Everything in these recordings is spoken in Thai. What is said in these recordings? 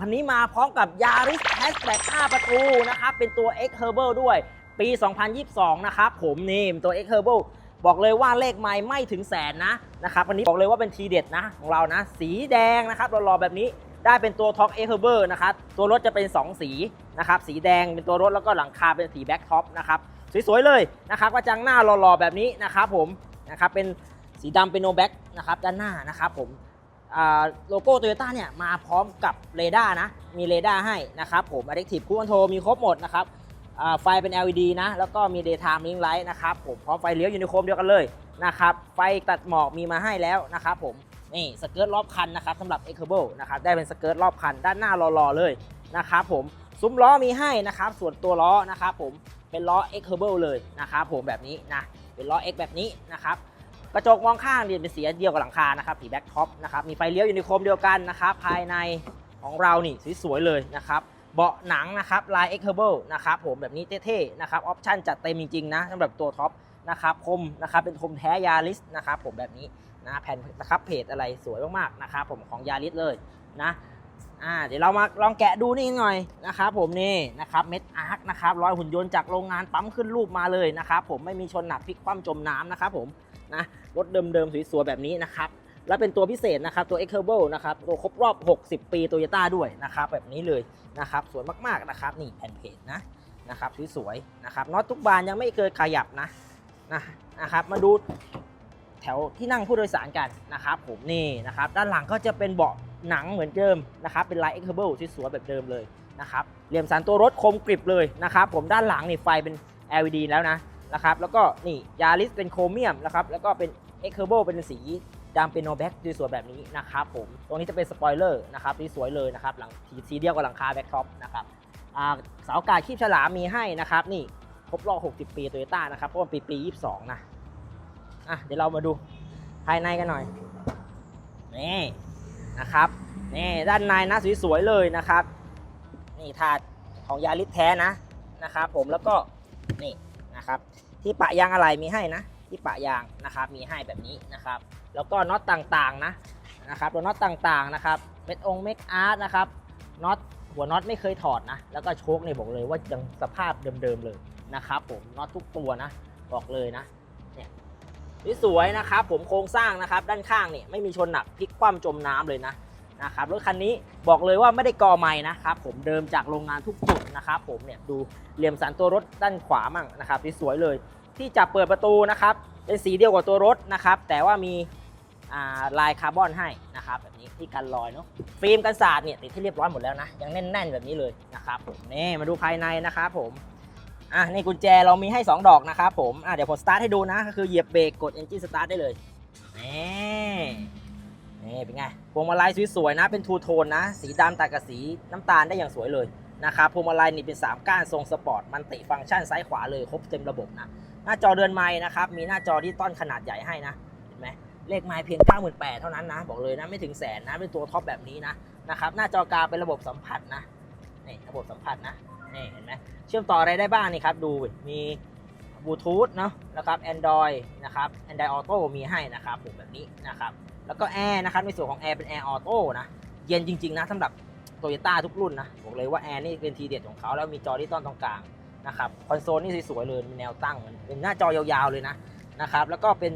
คันนี้มาพร้อมกับ Yaris Hatchback 5ประตูนะครับ เป็นตัว X Herbal ด้วย ปี 2022 นะครับ ผมนี่เป็นตัว X Herbal บอกเลยว่าเลขไม้ไม่ถึงแสนนะนะครับวันนี้บอกเลยว่าเป็นทีเด็ดนะของเรานะ สีแดงนะครับรอๆแบบนี้ได้เป็นตัว Top X Herbal นะครับ ตัวรถจะเป็น 2 สีนะครับ สีแดงเป็นตัวรถแล้วก็หลังคาเป็นสีแบ็คท็อปนะครับ สวยๆเลยนะครับกระจังหน้ารอๆแบบนี้นะครับผมนะครับเป็นสีดำเป็นโนแบ็กนะครับด้านหน้านะครับผม โลโก้โตโยต้าเนี่ยมาพร้อมกับเรดาร์นะ มีเรดาร์ให้นะครับผม Adaptive Cruise Control มีครบหมดนะครับไฟเป็น LED นะ แล้วก็มี Daytime Ring Light นะครับผมพร้อมไฟเลี้ยวอยู่ในโคมเดียวกันเลยนะครับ ไฟตัดหมอกมีมาให้แล้วนะครับผม นี่สเกิร์ตรอบคันนะครับสำหรับ e c a b l e นะครับ ได้เป็นสเกิร์ตรอบคันด้านหน้ารอๆเลยนะครับผม ซุ้มล้อมีให้นะครับ ส่วนตัวล้อนะครับผม เป็นล้อ e c a b l e เลยนะครับผมแบบนี้นะ เป็นล้อ X แบบนี้นะครับ กระจกมองข้างเนี่ยเป็นสีเดียวกับหลังคานะครับสีแบ็คท็อปนะครับมีไฟเลี้ยวอยู่ในโคมเดียวกันนะครับภายในของเรานี่สวยๆเลยนะครับเบาะหนังนะครับลาย e x h e r b a l นะครับผมแบบนี้เท่ๆนะครับออปชั่นจัดเต็มจริงๆนะสำหรับตัวท็อปนะครับคมนะครับเป็นคมแท้ยาริสนะครับผมแบบนี้นะแผ่นนะครับเพจอะไรสวยมากๆนะครับผมของยาริสเลยนะอ่าเดี๋ยวเรามาลองแกะดูนี่หน่อยนะครับผมนี่นะครับเม็ดอาร์คนะครับร้อยหุ่นยนต์จากโรงงานปั๊มขึ้นรูปมาเลยนะครับผมไม่มีชนหนักพลิกคว่ำจมน้ำนะครับผม นะรถเดิมๆสวยๆแบบนี้นะครับแล้วเป็นตัวพิเศษนะครับตัว e x c e r b a l นะครับตัวครบรอบ 60 ปีโตโยต้าด้วยนะครับแบบนี้เลยนะครับสวยมากๆนะครับนี่แผ่นเพจนะนะครับสวยๆนะครับน็อตทุกบานยังไม่เคยขยับนะนะนะครับมาดูแถวที่นั่งผู้โดยสารกันนะครับผมนี่นะครับด้านหลังก็จะเป็นเบาะหนังเหมือนเดิมนะครับเป็นลาย e x c e r b a l สวยๆแบบเดิมเลยนะครับเหลี่ยมสันตัวรถคมกริบเลยนะครับผมด้านหลังนี่ไฟเป็น LED แล้วนะ นะครับ แล้วก็นี่ยาริสเป็นโครเมียมนะครับ แล้วก็เป็นเอ็กเคอร์โบเป็นสีดำเป็นโนแบ็กสวยแบบนี้นะครับผม ตรงนี้จะเป็นสปอยเลอร์นะครับที่สวยเลยนะครับ หลังสีเดียวกับหลังคาแบ็คท็อปนะครับเสาอากาศคีบฉลามมีให้นะครับ นี่ครบรอบ 60 ปีโตโยต้านะครับเพราะว่าปีปี 22 นะ อะ เดี๋ยวเรามาดูภายในกันหน่อย นี่นะครับนี่ด้านในนะสวยๆเลยนะครับ นี่ถาดของยาริสแท้นะนะครับผมแล้วก็นี่ นะครับ ที่ปะยางอะไรมีให้นะ ที่ปะยางนะครับมีให้แบบนี้นะครับ แล้วก็น็อตต่างๆนะนะครับตัวน็อตต่างๆนะครับเม็ดองเม็ดอาร์ตนะครับน็อตหัวน็อตไม่เคยถอดนะ แล้วก็โชคเนี่ยบอกเลยว่ายังสภาพเดิมๆเลยนะครับ ผมน็อตทุกตัวนะบอกเลยนะเนี่ยสวยนะครับ ผมโครงสร้างนะครับ ด้านข้างเนี่ยไม่มีชนหนักพลิกคว่ำจมน้ำเลยนะนะครับรถคันนี้บอกเลยว่าไม่ได้กอไม้นะครับ ผมเดิมจากโรงงานทุกจุด นะครับผมเนี่ยดูเหลี่ยมสันตัวรถด้านขวามั่งนะครับสวยๆเลย ที่จับเปิดประตูนะครับเป็นสีเดียวกับตัวรถนะครับแต่ว่ามีาลายคาร์บอนให้นะครับแบบนี้ที่กันรอยเนาะฟิล์มกันสาดเนี่ยติดที่เรียบร้อยหมดแล้วนะยังแน่น ๆ แบบนี้เลยนะครับผมนี่มาดูภายในนะครับผมอะนี่กุญแจเรามีให้ 2 ดอกนะครับผมอะเดี๋ยวผมสตาร์ทให้ดูนะก็คือเหยียบเบรกกด Engine Start ได้เลยนี่นี่เป็นไงพวงมาลัยสวยๆนะเป็นทูโทนนะ สีดำตัดกับสีน้ำตาลได้อย่างสวยเลย นะครับพวงมาลัยนี่เป็น 3 ก้านทรงสปอร์ต มันติฟังก์ชันซ้ายขวาเลยครบเต็มระบบนะ หน้าจอเดือนไม้นะครับ มีหน้าจอที่ต้อนขนาดใหญ่ให้นะ เห็นไหมเลขไม้เพียง 98,000 เท่านั้นนะ บอกเลยนะไม่ถึงแสนนะ เป็นตัวท็อปแบบนี้นะนะครับ หน้าจอกลางเป็นระบบสัมผัสนะ นี่ระบบสัมผัสนะ นี่เห็นไหมเชื่อมต่ออะไรได้บ้างนี่ครับ ดู มีบลูทูธเนาะนะครับ Android นะครับ Android Auto มีให้นะครับผมแบบนี้นะครับ แล้วก็แอร์นะครับ ในส่วนของแอร์เป็นแอร์ออโต้นะ เย็นจริง ๆ นะสำหรับ โตโยต้าทุกรุ่นนะบอกเลยว่าแอร์นี่เป็นทีเด็ดของเขาแล้วมีจอที่ต้อนตรงกลางนะครับคอนโซลนี่สวยๆเลยมีแนวตั้งเป็นหน้าจอยาวๆเลยนะนะครับ แล้วก็เป็น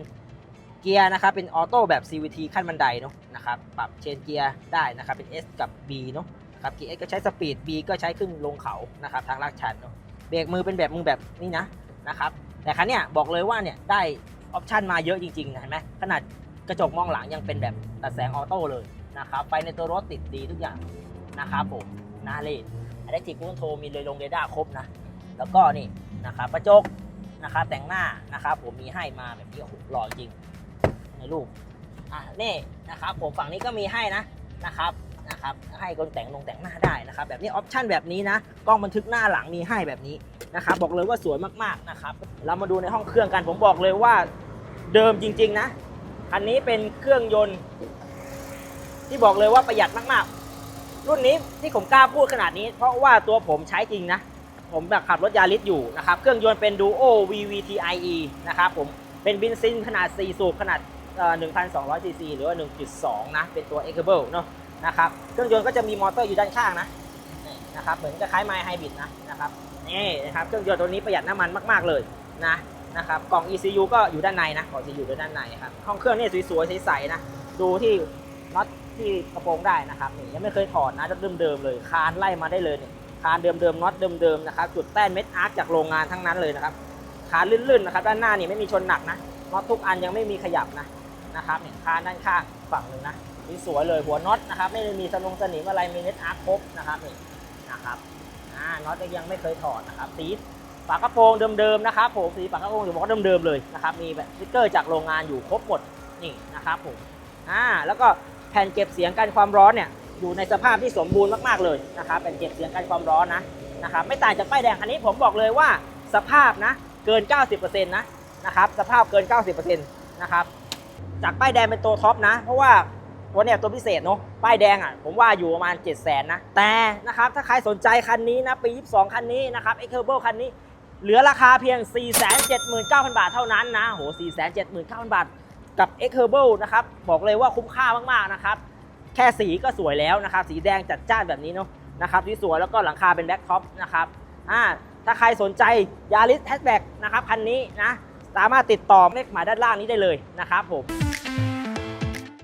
เกียร์นะครับเป็นออโต้แบบ CVT ขั้นบันไดเนาะนะครับปรับเชนเกียร์ได้นะครับเป็น S กับ B เนาะครับเกียร์ S ก็ใช้สปีด B ก็ใช้ขึ้นลงเขานะครับทางลาดชันเนาะเบรกมือเป็นแบบมือแบบนี้นะนะครับแต่คันเนี้ยบอกเลยว่าเนี่ยได้ออปชันมาเยอะจริงๆนะเห็นไหมขนาดกระจกมองหลังยังเป็นแบบตัดแสงออโต้เลยนะครับไฟในตัวรถติดดีทุกอย่าง นะครับผมหน้าเลนอะแดปทีฟคอนโทมีเลยลงเรดาร์ครบนะ แล้วก็นี่นะครับกระจกนะครับแต่งหน้านะครับผมมีให้มาแบบนี้โอ้โหหล่อจริงในรูปอะนี่นะครับผมฝั่งนี้ก็มีให้นะนะครับนะครับให้คนแต่งลงแต่งหน้าได้นะครับแบบนี้ออปชั่นแบบนี้นะกล้องบันทึกหน้าหลังมีให้แบบนี้นะครับบอกเลยว่าสวยมากๆนะครับเรามาดูในห้องเครื่องกันผมบอกเลยว่าเดิมจริง ๆ นะ อันนี้เป็นเครื่องยนต์ ที่บอกเลยว่าประหยัดมากๆ รุ่นนี้ที่ผมกล้าพูดขนาดนี้ เพราะว่าตัวผมใช้จริงนะ ผมแบบขับรถยาริสอยู่นะครับ เครื่องยนต์เป็น Duo VVTIE นะครับผมเป็นเบนซินขนาด 4 สูบขนาด 1,200 ซีซีหรือว่า 1.2 นะ เป็นตัว e c a b l e เนาะนะครับ เครื่องยนต์ก็จะมีมอเตอร์อยู่ด้านข้างนะนะครับ เหมือนกับคล้ายไมล์ไฮบริดนะนะครับนี่นะครับ เครื่องยนต์ตัวนี้ประหยัดน้ำมันมาก ๆ เลยนะนะครับ กล่อง ECU ก็อยู่ด้านในนะกล่อง ECU อยู่ด้านในครับ ห้องเครื่องนี่สวยๆใสๆนะ ดูที่น็อต ที่กระโปรงได้นะครับนี่ยังไม่เคยถอดนะเดิมๆเลย คานไล่มาได้เลยเนี่ยคานเดิมๆน็อตเดิมๆนะครับจุดแต้นเม็ดอาร์คจากโรงงานทั้งนั้นเลยนะครับคานลื่นๆนะครับด้านหน้านี่ไม่มีชนหนักนะน็อตทุกอันยังไม่มีขยับนะนะครับเนี่ยคานด้านข้างฝั่งหนึ่งนะสวยเลยหัวน็อตนะครับไม่ได้มีสนงสนิมอะไรมีเน็ตอาร์คครบนะครับนี่นะครับอ่าน็อตก็ยังไม่เคยถอดนะครับสีฝากระโปรงเดิมๆนะครับผมสีฝากระโปรงอยู่บอกว่าเดิมๆเลยนะครับมีแบบสติ๊กเกอร์จากโรงงานอยู่ครบหมดนี่นะครับผมอ่าแล้วก็ แผ่นเก็บเสียงกันความร้อนเนี่ยอยู่ในสภาพที่สมบูรณ์มากๆเลยนะครับแผ่นเก็บเสียงกันความร้อนนะนะครับไม่ต่างจากป้ายแดงคันนี้ผมบอกเลยว่าสภาพนะเกิน 90%นะนะครับสภาพเกิน 90%นะครับจากป้ายแดงเป็นตัวท็อปนะ เพราะว่าตัวเนี่ยตัวพิเศษเนาะป้ายแดงอะผมว่าอยู่ประมาณ 7 0 0 0 0นนะ แต่นะครับถ้าใครสนใจคันนี้นะ ปี 22 คันนี้นะครับ e x t e r b l e คันนี้ เหลือราคาเพียง 479,000 บาทเท่านั้นนะโห479,000 บาท กับ e x t e r b l นะครับ บอกเลยว่าคุ้มค่ามากๆนะครับ แค่สีก็สวยแล้วนะครับ สีแดงจัดจ้านแบบนี้เนาะนะครับที่สวยแล้วก็หลังคาเป็นแบ็คท็อปนะครับอ่าถ้าใครสนใจยาริสแฮชแบ็กนะครับคันนี้นะสามารถติดต่อเลขหมายด้านล่างนี้ได้เลยนะครับผม